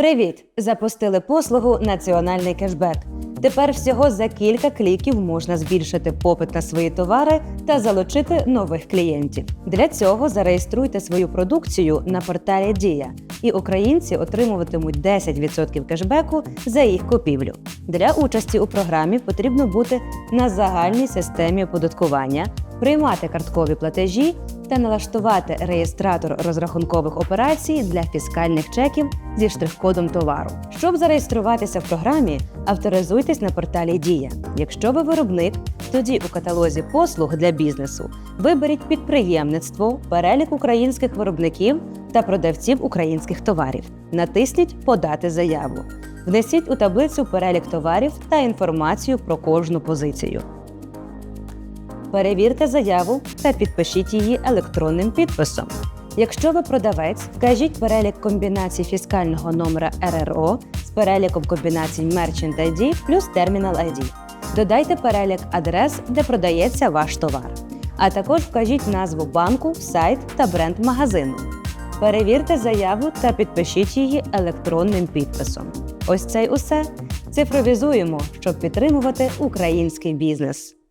Привіт! Запустили послугу Національний кешбек. Тепер всього за кілька кліків можна збільшити попит на свої товари та залучити нових клієнтів. Для цього зареєструйте свою продукцію на порталі Дія, і українці отримуватимуть 10% кешбеку за їх купівлю. Для участі у програмі потрібно бути на загальній системі оподаткування, приймати карткові платежі та налаштувати реєстратор розрахункових операцій для фіскальних чеків зі штрих-кодом товару. Щоб зареєструватися в програмі, авторизуйтесь на порталі Дія. Якщо ви виробник, тоді у каталозі послуг для бізнесу виберіть підприємництво, перелік українських виробників та продавців українських товарів. Натисніть Подати заяву. Внесіть у таблицю перелік товарів та інформацію про кожну позицію. Перевірте заяву та підпишіть її електронним підписом. Якщо ви продавець, вкажіть перелік комбінацій фіскального номера РРО з переліком комбінацій Merchant ID плюс Terminal ID. Додайте перелік адрес, де продається ваш товар. А також вкажіть назву банку, сайт та бренд магазину. Перевірте заяву та підпишіть її електронним підписом. Ось це й усе. Цифровізуємо, щоб підтримувати український бізнес.